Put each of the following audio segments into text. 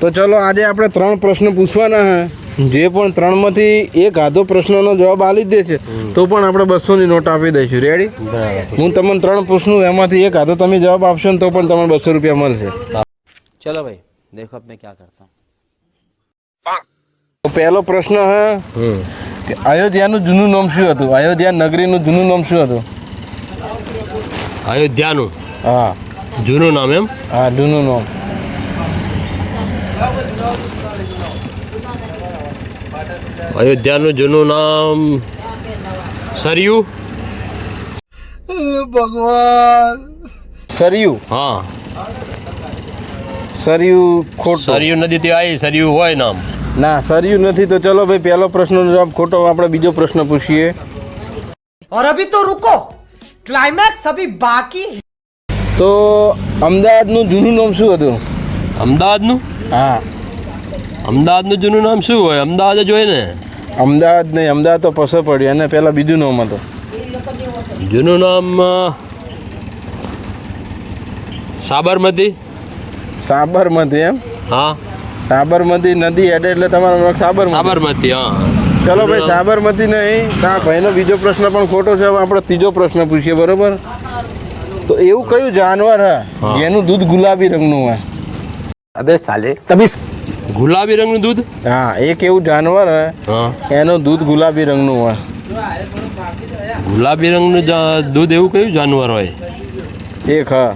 તો ચલો આજે આપણે ત્રણ પ્રશ્ન પૂછવાના હે. જે પણ ત્રણમાંથી એક આધો પ્રશ્નનો જવાબ આલી દે છે. તો પણ આપણે બસોની નોટ આપી દઈશું. રેડી હું તમને ત્રણ પ્રશ્નો એમાંથી એક આધો તમે જવાબ આપશો ને તો પણ તમને બસો રૂપિયા મળશે. ચલો ભાઈ દેખો અબ ક્યાં કરતા. તો પહેલો પ્રશ્ન હે કે અયોધ્યાનું જૂનું નામ શું હતું? અયોધ્યા નગરીનું જૂનું નામ શું હતું? અયોધ્યાનું? હા. જૂનું નામ એમ? હા જૂનું નામ. અયોધ્યાનું જૂનું નામ સરયુ સરયુ હા સરયુ ખોટું સરયુ નદી ત્યાં આવી સરયુ હોય નામ ના સરયુ નથી તો ચલો ભાઈ પહેલો પ્રશ્નનો જવાબ ખોટો આપણે બીજો પ્રશ્ન પૂછીએ और अभी तो रुको क्लाइमैक्स अभी बाकी है તો અમદાવાદનું જૂનું નામ શું હતું અમદાવાદનું હા. અમદાવાદનું જૂનું નામ શું હોય? અમદાવાદ જ હોય ને? અમદાવાદ નહીં અમદાવાદ તો પસો પડ્યો અને પહેલાં બીજું નામ હતું. જૂનું નામ સાબરમતી. સાબરમતી એમ? હા. સાબરમતી નદી એડે એટલે તમારો સાબર સાબરમતી. હા. ચલો ભાઈ સાબરમતી નહીં. હા ભાઈનો બીજો પ્રશ્ન પણ ખોટો છે હવે આપણે ત્રીજો પ્રશ્ન પૂછીએ બરોબર? તો એવું કયું જાનવર. જેનું દૂધ ગુલાબી રંગનું હોય? અબે સાલે. તમે ગુલાબી રંગનું દૂધ? હા એક એવું જાનવર એનું દૂધ ગુલાબી રંગનું હોય. ગુલાબી રંગનું દૂધ એવું કયું જાનવર હોય? એક હા.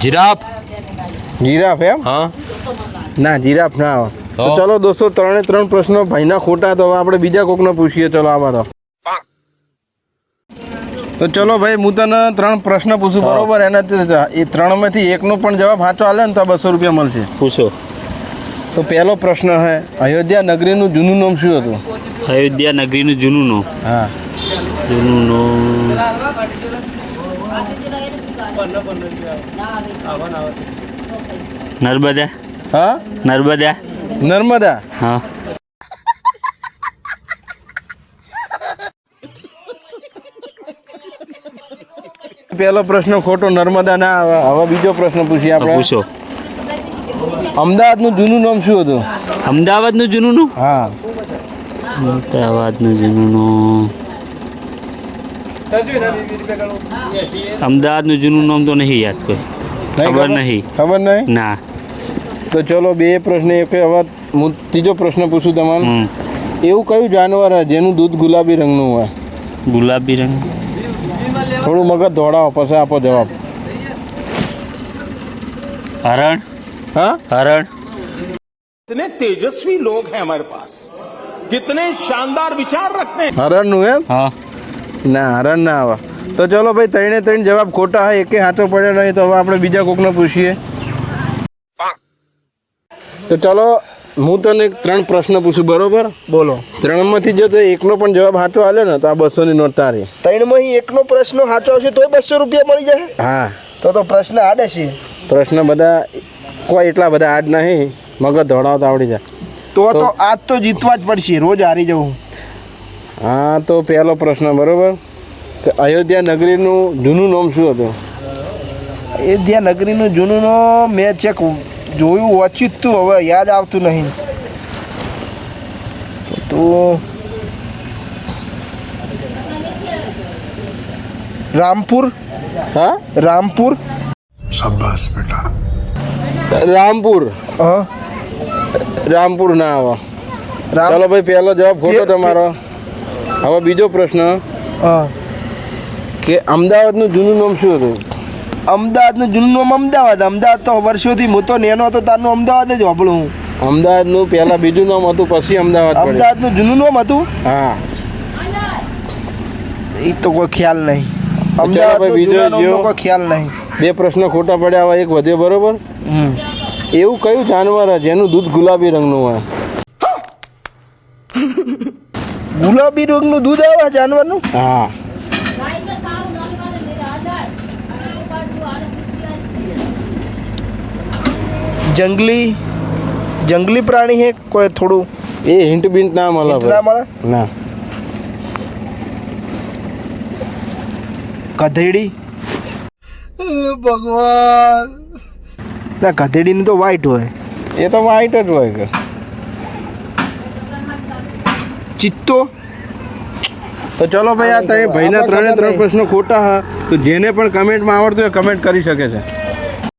જીરાફ? જીરાફ એમ? હા. ના જીરાફ ના આવે તો ચલો દોસ્તો ત્રણે ત્રણ પ્રશ્નો ભાઈના ખોટા તો આપણે બીજા કોકને પૂછીએ. ચલો આવા તો. તો ચલો ભાઈ હું તને ત્રણ પ્રશ્ન પૂછું. બરોબર? એને એ ત્રણમાંથી એકનો પણ જવાબ સાચો આલે ને તો બસો રૂપિયા મળશે. પૂછો. તો પહેલો પ્રશ્ન હે અયોધ્યા નગરીનું જૂનું નામ શું હતું? અયોધ્યા નગરીનું જૂનું નામ. હા. જૂનું નામ. નર્મદા. હા? નર્મદા. નર્મદા? હા. પહેલો પ્રશ્ન ખોટો નર્મદા ના આવે. હવે બીજો પ્રશ્ન પૂછીએ આપણે. પૂછો. અમદાવાદનું જૂનું નામ શું હતું? અમદાવાદનું જૂનું નો હા. અમદાવાદનું જૂનું અમદાવાદનું જૂનું નામ તો નહીં યાદ કોઈ. ખબર નહીં. ખબર નહીં? ના. તો ચલો બે પ્રશ્ન એક હવે હું ત્રીજો પ્રશ્ન પૂછું તમારે એવું કયું જાનવર જેનું દૂધ ગુલાબી રંગનું હોય? ગુલાબી રંગ? થોડું મગજ દોડાવો પછી આપો જવાબ હરણ હા હરણ कितने तेजस्वी लोग हैं हमारे पास कितने शानदार विचार रखते हैं હરણનું એમ હા ના હરણ ના આવે તો ચલો ભાઈ ત્રણે ત્રણ જવાબ ખોટા હોય એકે હાથો પડ્યો નહીં તો હવે આપણે બીજા કોકને પૂછીએ તો ચલો હું તને ત્રણ પ્રશ્ન પૂછું બરોબર? બોલો. ત્રણમાંથી જો તો એકનો પણ જવાબ સાચો આલે ને તો આ બસોની નોટ તારી. ત્રણમાં એકનો પ્રશ્ન સાચો આવશે તોય બસો રૂપિયા મળી જાય હા. તો તો પ્રશ્ન આડે છે. પ્રશ્ન બધા કોઈ એટલા બધા આડ નહીં મગજ ધોળાવતા આવડી જાય. તો તો આજ તો જીતવા જ પડશે રોજ હારી જવું. હા તો પહેલો પ્રશ્ન બરોબર? કે અયોધ્યા નગરીનું જૂનું નામ શું હતું? અયોધ્યા નગરીનું જૂનું નામ મેં ચેક જોયું વાંચ્યું તું હવે યાદ આવતું નહીં. તો રામપુર? હા? રામપુર? રામપુર. હા. રામપુર ના આવે. રામ ચાલો ભાઈ પહેલો જવાબ ખોટો તમારો. હવે બીજો પ્રશ્ન. હા. કે અમદાવાદનું જૂનું નામ શું હતું? અમદાવાદનું જૂનું નામ અમદાવાદ. અમદાવાદ તો વર્ષોથી હું તો નેનો હતો તારનું અમદાવાદ જ વાપરું હું. અમદાવાદનું પહેલાં બીજું નામ હતું પછી અમદાવાદ. અમદાવાદનું જૂનું નામ હતું? હા. એ તો કોઈ ખ્યાલ નહીં. અમદાવાદ બીજો. કોઈ ખ્યાલ નહીં. બે પ્રશ્ન ખોટા પડ્યા હોય એક વધે બરોબર. એવું કયું જાનવર છે? જેનું દૂધ ગુલાબી રંગનું હોય? ગુલાબી રંગનું દૂધ આવે જાનવરનું? હા. જંગલી જંગલી પ્રાણી હે કોઈ થોડું? એ હિન્ટ બિન્ટ ના મળે હિન્ટ ના મળે? ના. ગધેડી? ભગવાન. ના ગધેડીનું તો વ્હાઈટ હોય. એ તો વ્હાઈટ જ હોય કે. ચિત્તો? તો ચલો ભાઈ આ તમે ભાઈના ત્રણે ત્રણ પ્રશ્નો ખોટા હા. તો જેને પણ કમેન્ટમાં આવડતું હોય કમેન્ટ કરી શકે છે.